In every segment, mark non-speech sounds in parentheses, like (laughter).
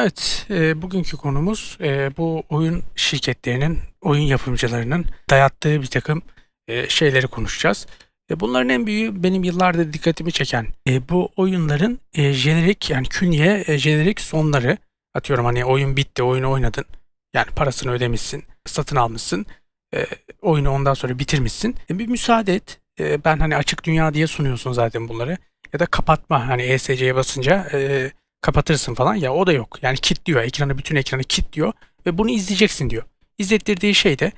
Evet, e, bugünkü konumuz e, bu oyun şirketlerinin, oyun yapımcılarının dayattığı bir takım e, şeyleri konuşacağız. E, bunların en büyüğü benim yıllardır dikkatimi çeken e, bu oyunların e, jenerik yani künye e, jenerik sonları. Atıyorum hani oyun bitti, oyunu oynadın. Yani parasını ödemişsin, satın almışsın. E, oyunu ondan sonra bitirmişsin. E, bir müsaade et. E, ben hani açık dünya diye sunuyorsun zaten bunları. Ya da kapatma hani ESC'ye basınca e, kapatırsın falan ya o da yok. Yani kilitliyor ekranı bütün ekranı kilitliyor ve bunu izleyeceksin diyor. İzlettirdiği şey de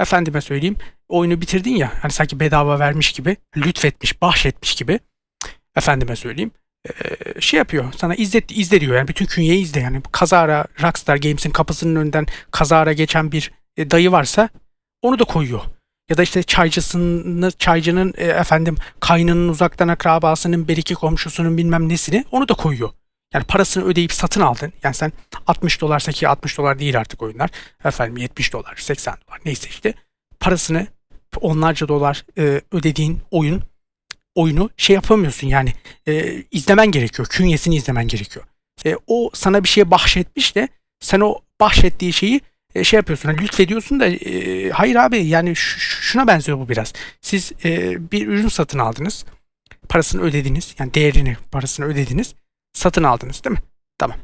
efendime söyleyeyim oyunu bitirdin ya hani sanki bedava vermiş gibi lütfetmiş bahşetmiş gibi efendime söyleyeyim şey yapıyor sana izlet izle yani bütün künyeyi izle yani kazara Rockstar Games'in kapısının önünden kazara geçen bir dayı varsa onu da koyuyor. Ya da işte çaycısını, çaycının efendim kaynının uzaktan akrabasının bir iki komşusunun bilmem nesini onu da koyuyor. Yani parasını ödeyip satın aldın. Yani sen 60 dolarsa ki 60 dolar değil artık oyunlar. Efendim 70 dolar, 80 dolar neyse işte. Parasını onlarca dolar e, ödediğin oyun oyunu şey yapamıyorsun yani e, izlemen gerekiyor. Künyesini izlemen gerekiyor. E, o sana bir şey bahşetmiş de sen o bahşettiği şeyi e, şey yapıyorsun. Hani lütfediyorsun da e, hayır abi yani şuna benziyor bu biraz. Siz e, bir ürün satın aldınız. Parasını ödediniz. Yani değerini, parasını ödediniz satın aldınız değil mi? Tamam.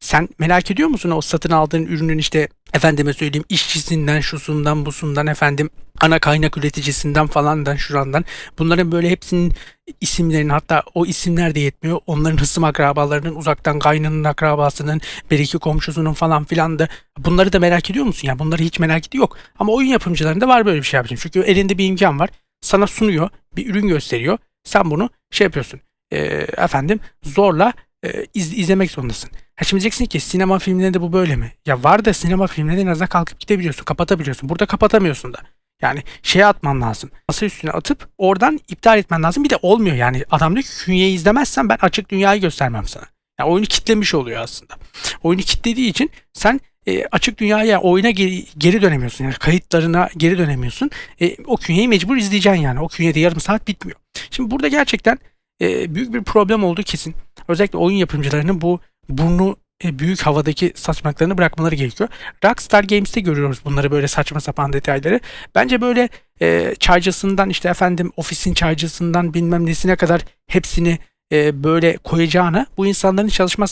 Sen merak ediyor musun o satın aldığın ürünün işte efendime söyleyeyim işçisinden, şusundan, busundan efendim ana kaynak üreticisinden falandan şurandan bunların böyle hepsinin isimlerini hatta o isimler de yetmiyor. Onların hısım akrabalarının uzaktan kaynının akrabasının bir iki komşusunun falan filan da bunları da merak ediyor musun? Yani bunları hiç merak ediyor yok. Ama oyun yapımcılarında var böyle bir şey yapacağım. Çünkü elinde bir imkan var. Sana sunuyor, bir ürün gösteriyor. Sen bunu şey yapıyorsun. E, efendim zorla e, iz- izlemek zorundasın. Ha şimdi diyeceksin ki sinema filmlerinde bu böyle mi? Ya var da sinema filmlerinde en azından kalkıp gidebiliyorsun, kapatabiliyorsun. Burada kapatamıyorsun da. Yani şeye atman lazım. Masa üstüne atıp oradan iptal etmen lazım. Bir de olmuyor yani. Adam diyor ki künyeyi izlemezsen ben açık dünyayı göstermem sana. Yani oyunu kitlemiş oluyor aslında. Oyunu kitlediği için sen e, açık dünyaya, oyuna geri, geri dönemiyorsun. Yani kayıtlarına geri dönemiyorsun. E, o künyeyi mecbur izleyeceksin yani. O künyede yarım saat bitmiyor. Şimdi burada gerçekten e, büyük bir problem olduğu kesin. Özellikle oyun yapımcılarının bu burnu e, büyük havadaki saçmalıklarını bırakmaları gerekiyor. Rockstar Games'te görüyoruz bunları böyle saçma sapan detayları. Bence böyle e, çaycısından işte efendim ofisin çaycısından bilmem nesine kadar hepsini e, böyle koyacağına bu insanların çalışma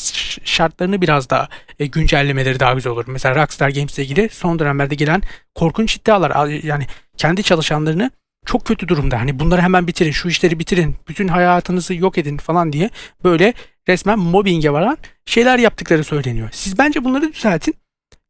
şartlarını biraz daha e, güncellemeleri daha güzel olur. Mesela Rockstar Games'le ilgili son dönemlerde gelen korkunç iddialar yani kendi çalışanlarını çok kötü durumda. Hani bunları hemen bitirin, şu işleri bitirin, bütün hayatınızı yok edin falan diye böyle resmen mobbinge varan şeyler yaptıkları söyleniyor. Siz bence bunları düzeltin.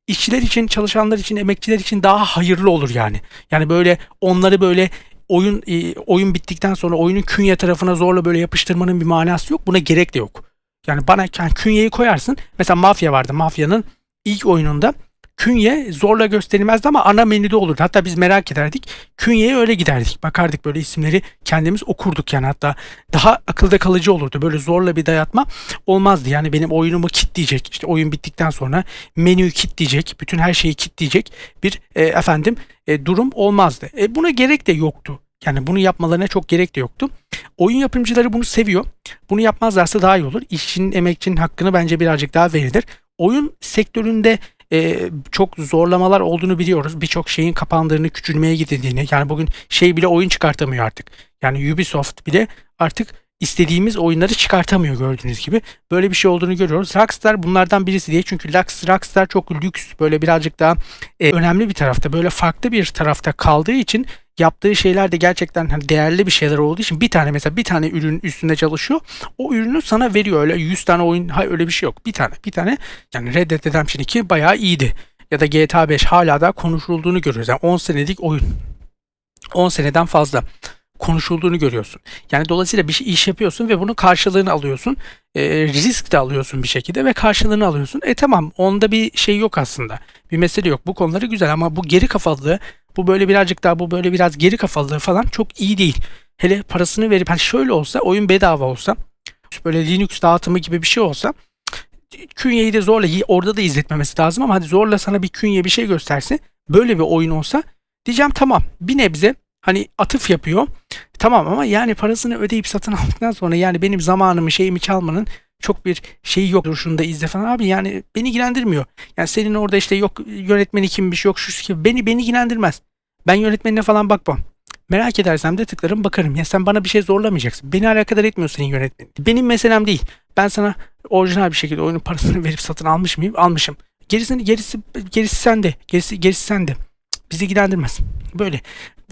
İşçiler için, çalışanlar için, emekçiler için daha hayırlı olur yani. Yani böyle onları böyle oyun e, oyun bittikten sonra oyunun künye tarafına zorla böyle yapıştırmanın bir manası yok. Buna gerek de yok. Yani bana yani künyeyi koyarsın. Mesela Mafya vardı. Mafya'nın ilk oyununda künye zorla gösterilmezdi ama ana menüde olurdu. Hatta biz merak ederdik. Künyeye öyle giderdik. Bakardık böyle isimleri kendimiz okurduk yani hatta daha akılda kalıcı olurdu. Böyle zorla bir dayatma olmazdı. Yani benim oyunumu kitleyecek. İşte oyun bittikten sonra menüyü kitleyecek. Bütün her şeyi kitleyecek bir e, efendim e, durum olmazdı. E, buna gerek de yoktu. Yani bunu yapmalarına çok gerek de yoktu. Oyun yapımcıları bunu seviyor. Bunu yapmazlarsa daha iyi olur. İşçinin, emekçinin hakkını bence birazcık daha verilir. Oyun sektöründe e, çok zorlamalar olduğunu biliyoruz. Birçok şeyin kapandığını, küçülmeye gidildiğini. Yani bugün şey bile oyun çıkartamıyor artık. Yani Ubisoft bile artık istediğimiz oyunları çıkartamıyor gördüğünüz gibi. Böyle bir şey olduğunu görüyoruz. Rockstar bunlardan birisi diye. Çünkü Rockstar çok lüks, böyle birazcık daha e, önemli bir tarafta, böyle farklı bir tarafta kaldığı için yaptığı şeyler de gerçekten hani değerli bir şeyler olduğu için bir tane mesela bir tane ürün üstünde çalışıyor. O ürünü sana veriyor. Öyle 100 tane oyun hayır öyle bir şey yok. Bir tane bir tane yani Red Dead Redemption 2 bayağı iyiydi. Ya da GTA 5 hala da konuşulduğunu görüyoruz. Yani 10 senelik oyun. 10 seneden fazla konuşulduğunu görüyorsun. Yani dolayısıyla bir şey iş yapıyorsun ve bunun karşılığını alıyorsun. E, risk de alıyorsun bir şekilde ve karşılığını alıyorsun. E tamam onda bir şey yok aslında. Bir mesele yok. Bu konuları güzel ama bu geri kafalılığı bu böyle birazcık daha bu böyle biraz geri kafalılığı falan çok iyi değil. Hele parasını verip hani şöyle olsa oyun bedava olsa böyle Linux dağıtımı gibi bir şey olsa künyeyi de zorla orada da izletmemesi lazım ama hadi zorla sana bir künye bir şey gösterse böyle bir oyun olsa diyeceğim tamam bir nebze hani atıf yapıyor. Tamam ama yani parasını ödeyip satın aldıktan sonra yani benim zamanımı şeyimi çalmanın çok bir şey yok şunu da izle falan abi yani beni ilgilendirmiyor. Yani senin orada işte yok yönetmeni kimmiş yok şu kim beni beni ilgilendirmez. Ben yönetmenine falan bakmam. Merak edersem de tıklarım bakarım. Ya sen bana bir şey zorlamayacaksın. Beni alakadar etmiyor senin yönetmenin. Benim meselem değil. Ben sana orijinal bir şekilde oyunun parasını (laughs) verip satın almış mıyım? Almışım. Gerisini gerisi gerisi sende. Gerisi gerisi sende. Bizi ilgilendirmez. Böyle.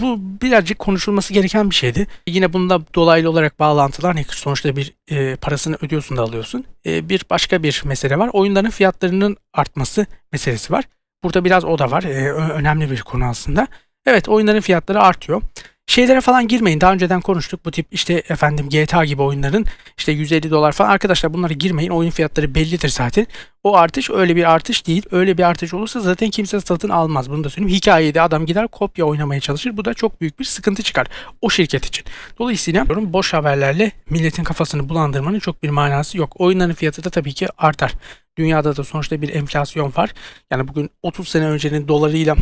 Bu birazcık konuşulması gereken bir şeydi. Yine bunda dolaylı olarak bağlantılar ne sonuçta bir e, parasını ödüyorsun da alıyorsun. E, bir başka bir mesele var. Oyunların fiyatlarının artması meselesi var. Burada biraz o da var. E, önemli bir konu aslında. Evet oyunların fiyatları artıyor. Şeylere falan girmeyin. Daha önceden konuştuk. Bu tip işte efendim GTA gibi oyunların işte 150 dolar falan. Arkadaşlar bunlara girmeyin. Oyun fiyatları bellidir zaten. O artış öyle bir artış değil. Öyle bir artış olursa zaten kimse satın almaz. Bunu da söyleyeyim. Hikayede adam gider kopya oynamaya çalışır. Bu da çok büyük bir sıkıntı çıkar o şirket için. Dolayısıyla boş haberlerle milletin kafasını bulandırmanın çok bir manası yok. Oyunların fiyatı da tabii ki artar. Dünyada da sonuçta bir enflasyon var. Yani bugün 30 sene öncenin dolarıyla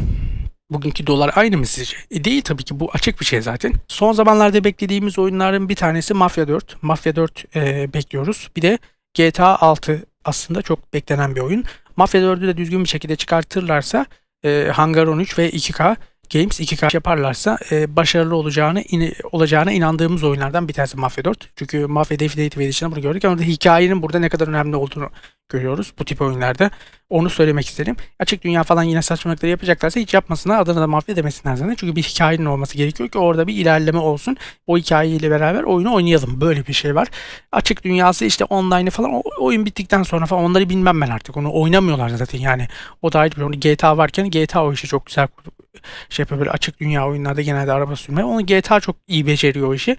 Bugünkü dolar aynı mı sizce? E değil tabii ki bu açık bir şey zaten. Son zamanlarda beklediğimiz oyunların bir tanesi Mafia 4. Mafia 4 e, bekliyoruz. Bir de GTA 6 aslında çok beklenen bir oyun. Mafia 4'ü de düzgün bir şekilde çıkartırlarsa e, Hangar 13 ve 2K Games 2K yaparlarsa e, başarılı olacağını in- olacağına inandığımız oyunlardan bir tanesi Mafia 4. Çünkü Mafia Definitive Edition'da bunu gördük ama hikayenin burada ne kadar önemli olduğunu görüyoruz bu tip oyunlarda. Onu söylemek isterim. Açık dünya falan yine saçmalıkları yapacaklarsa hiç yapmasınlar. Adına da mafya demesinler zaten. Çünkü bir hikayenin olması gerekiyor ki orada bir ilerleme olsun. O hikayeyle beraber oyunu oynayalım. Böyle bir şey var. Açık dünyası işte online falan o oyun bittikten sonra falan onları bilmem ben artık. Onu oynamıyorlar zaten yani. O da ayrı bir. GTA varken GTA o işi çok güzel şey yapıyor böyle açık dünya oyunlarda genelde araba sürme. Onu GTA çok iyi beceriyor o işi.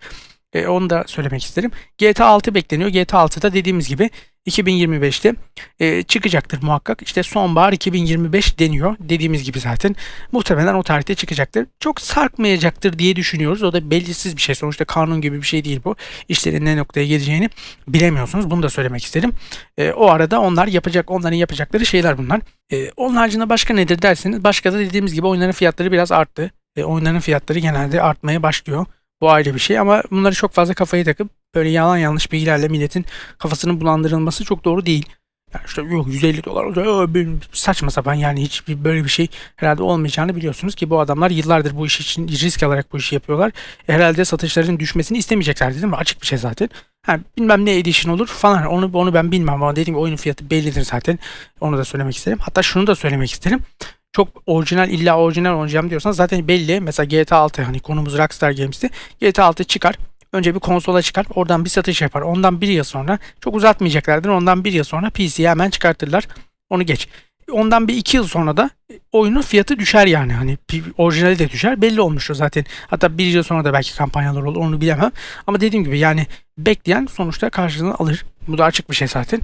E, onu da söylemek isterim. GTA 6 bekleniyor. GTA 6'da dediğimiz gibi 2025'te e, çıkacaktır muhakkak. İşte sonbahar 2025 deniyor. Dediğimiz gibi zaten muhtemelen o tarihte çıkacaktır. Çok sarkmayacaktır diye düşünüyoruz. O da belirsiz bir şey. Sonuçta kanun gibi bir şey değil bu. İşlerin ne noktaya geleceğini bilemiyorsunuz. Bunu da söylemek isterim. E, o arada onlar yapacak, onların yapacakları şeyler bunlar. E, onun haricinde başka nedir derseniz başka da dediğimiz gibi oyunların fiyatları biraz arttı. E, oyunların fiyatları genelde artmaya başlıyor. Bu ayrı bir şey ama bunları çok fazla kafaya takıp böyle yalan yanlış bilgilerle milletin kafasının bulandırılması çok doğru değil. Yani işte yok 150 dolar olacak saçma sapan yani hiç böyle bir şey herhalde olmayacağını biliyorsunuz ki bu adamlar yıllardır bu iş için risk alarak bu işi yapıyorlar. E, herhalde satışların düşmesini istemeyecekler değil mi? Açık bir şey zaten. Ha, bilmem ne edition olur falan onu onu ben bilmem ama dediğim gibi oyunun fiyatı bellidir zaten. Onu da söylemek isterim. Hatta şunu da söylemek isterim çok orijinal illa orijinal oynayacağım diyorsan zaten belli. Mesela GTA 6 hani konumuz Rockstar Games'ti. GTA 6 çıkar. Önce bir konsola çıkar. Oradan bir satış yapar. Ondan bir yıl sonra çok uzatmayacaklardır. Ondan bir yıl sonra PC'ye hemen çıkartırlar. Onu geç. Ondan bir iki yıl sonra da oyunun fiyatı düşer yani. Hani orijinali de düşer. Belli olmuştur zaten. Hatta bir yıl sonra da belki kampanyalar olur. Onu bilemem. Ama dediğim gibi yani bekleyen sonuçta karşılığını alır. Bu da açık bir şey zaten.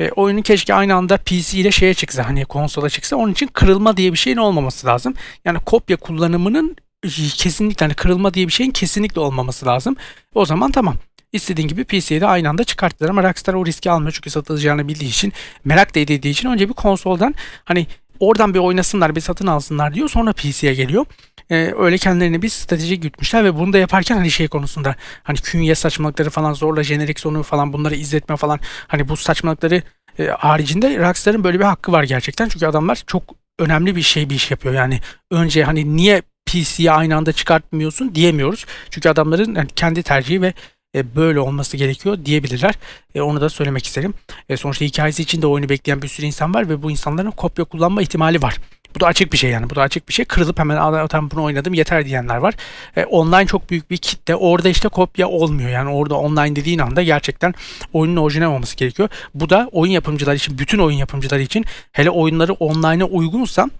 E, oyunun keşke aynı anda PC ile şeye çıksa hani konsola çıksa onun için kırılma diye bir şeyin olmaması lazım. Yani kopya kullanımının e, kesinlikle hani kırılma diye bir şeyin kesinlikle olmaması lazım. O zaman tamam. İstediğin gibi PC'ye de aynı anda çıkarttılar ama Rockstar o riski almıyor çünkü satılacağını bildiği için merak da edildiği için önce bir konsoldan hani oradan bir oynasınlar bir satın alsınlar diyor sonra PC'ye geliyor. Ee, öyle kendilerine bir strateji gütmüşler ve bunu da yaparken hani şey konusunda hani künye saçmalıkları falan zorla jenerik sonu falan bunları izletme falan hani bu saçmalıkları e, haricinde Rockstar'ın böyle bir hakkı var gerçekten. Çünkü adamlar çok önemli bir şey bir iş yapıyor. Yani önce hani niye PC'ye aynı anda çıkartmıyorsun diyemiyoruz. Çünkü adamların yani kendi tercihi ve e, böyle olması gerekiyor diyebilirler. E, onu da söylemek isterim. E, sonuçta hikayesi için de oyunu bekleyen bir sürü insan var ve bu insanların kopya kullanma ihtimali var. Bu da açık bir şey yani. Bu da açık bir şey. Kırılıp hemen "Aa, tamam bunu oynadım yeter diyenler var. E, online çok büyük bir kitle. Orada işte kopya olmuyor. Yani orada online dediğin anda gerçekten oyunun orijinal olması gerekiyor. Bu da oyun yapımcıları için, bütün oyun yapımcıları için hele oyunları online'a uygunsa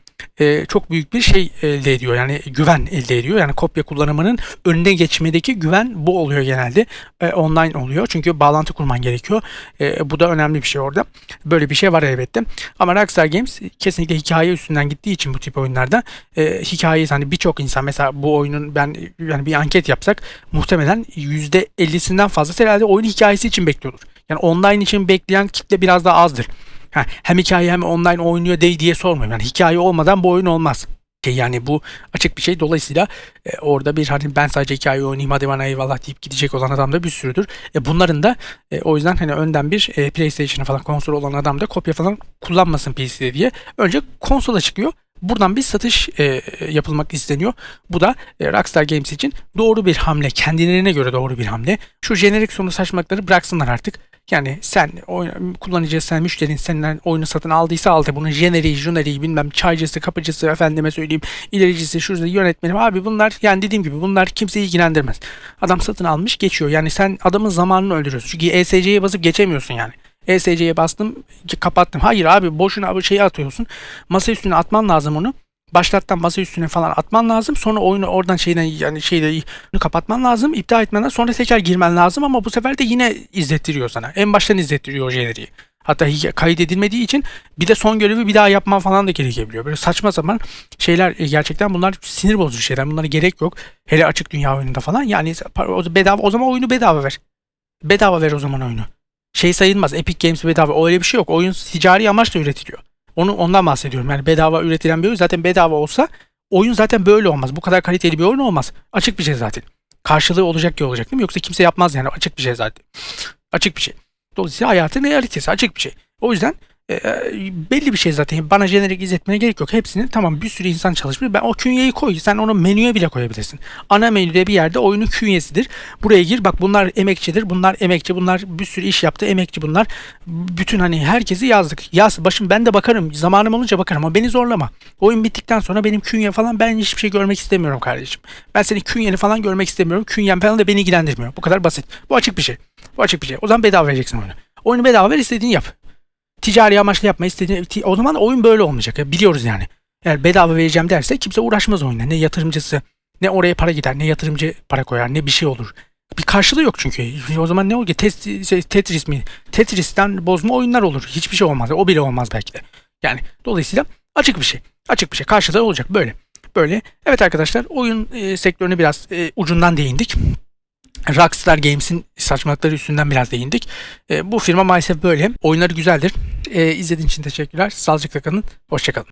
e, çok büyük bir şey elde ediyor. Yani güven elde ediyor. Yani kopya kullanımının önüne geçmedeki güven bu oluyor genelde. E, online oluyor. Çünkü bağlantı kurman gerekiyor. E, bu da önemli bir şey orada. Böyle bir şey var elbette. Ama Rockstar Games kesinlikle hikaye üstünden gittiği için bu tip oyunlarda e, hikayeyi hani birçok insan mesela bu oyunun ben yani bir anket yapsak muhtemelen %50'sinden fazlası herhalde oyun hikayesi için bekliyordur. Yani online için bekleyen kitle biraz daha azdır. Ha, hem hikaye hem online oynuyor değil diye sormuyorum. Yani hikaye olmadan bu oyun olmaz. yani bu açık bir şey. Dolayısıyla e, orada bir hani ben sadece hikaye oynayayım hadi bana eyvallah deyip gidecek olan adam da bir sürüdür. E, bunların da e, o yüzden hani önden bir e, PlayStation'a falan konsol olan adam da kopya falan kullanmasın PC'de diye. Önce konsola çıkıyor. Buradan bir satış e, yapılmak isteniyor. Bu da e, Rockstar Games için doğru bir hamle. Kendilerine göre doğru bir hamle. Şu jenerik sonu saçmalıkları bıraksınlar artık. Yani sen oyun, kullanıcı sen müşterinin senden oyunu satın aldıysa aldı. Bunun jeneriği, jöneriği bilmem çaycısı, kapıcısı efendime söyleyeyim ilericisi, şurada yönetmeni abi bunlar yani dediğim gibi bunlar kimseyi ilgilendirmez. Adam satın almış geçiyor. Yani sen adamın zamanını öldürüyorsun. Çünkü ESC'ye basıp geçemiyorsun yani. ESC'ye bastım kapattım. Hayır abi boşuna bir şeyi atıyorsun. Masa üstüne atman lazım onu. Başlattan masa üstüne falan atman lazım. Sonra oyunu oradan şeyden yani şeyde kapatman lazım. iptal lazım. Sonra tekrar girmen lazım ama bu sefer de yine izlettiriyor sana. En baştan izlettiriyor o jeneriği. Hatta kaydedilmediği için bir de son görevi bir daha yapman falan da gerekebiliyor. Böyle saçma sapan şeyler e, gerçekten bunlar sinir bozucu şeyler. Bunlara gerek yok. Hele açık dünya oyununda falan. Yani bedava o zaman oyunu bedava ver. Bedava ver o zaman oyunu. Şey sayılmaz. Epic Games bedava. Öyle bir şey yok. Oyun ticari amaçla üretiliyor. Onu ondan bahsediyorum. Yani bedava üretilen bir oyun zaten bedava olsa oyun zaten böyle olmaz. Bu kadar kaliteli bir oyun olmaz. Açık bir şey zaten. Karşılığı olacak ki olacak değil mi? Yoksa kimse yapmaz yani. Açık bir şey zaten. Açık bir şey. Dolayısıyla hayatın realitesi açık bir şey. O yüzden e, belli bir şey zaten. Bana jenerik izletmene gerek yok. Hepsini tamam bir sürü insan çalışmış. Ben o künyeyi koy. Sen onu menüye bile koyabilirsin. Ana menüde bir yerde oyunun künyesidir. Buraya gir. Bak bunlar emekçidir. Bunlar emekçi. Bunlar bir sürü iş yaptı. Emekçi bunlar. Bütün hani herkesi yazdık. Yaz. Başım ben de bakarım. Zamanım olunca bakarım ama beni zorlama. Oyun bittikten sonra benim künye falan ben hiçbir şey görmek istemiyorum kardeşim. Ben senin künyeni falan görmek istemiyorum. Künyen falan da beni ilgilendirmiyor. Bu kadar basit. Bu açık bir şey. Bu açık bir şey. O zaman bedava vereceksin oyunu. Oyunu bedava ver istediğini yap. Ticari amaçlı yapma istediğini. ti- O zaman oyun böyle olmayacak. Ya, biliyoruz yani. Eğer bedava vereceğim derse kimse uğraşmaz oyuna. Ne yatırımcısı ne oraya para gider ne yatırımcı para koyar ne bir şey olur. Bir karşılığı yok çünkü. O zaman ne olur ki? Şey, Tetris mi? Tetris'ten bozma oyunlar olur. Hiçbir şey olmaz. O bile olmaz belki de. Yani dolayısıyla açık bir şey. Açık bir şey. Karşılığı olacak böyle. Böyle. Evet arkadaşlar oyun e, sektörüne biraz e, ucundan değindik. Rockstar Games'in saçmalıkları üstünden biraz değindik. E, bu firma maalesef böyle. Oyunları güzeldir. E, izlediğiniz için teşekkürler. Sağlıcakla kalın. Hoşçakalın.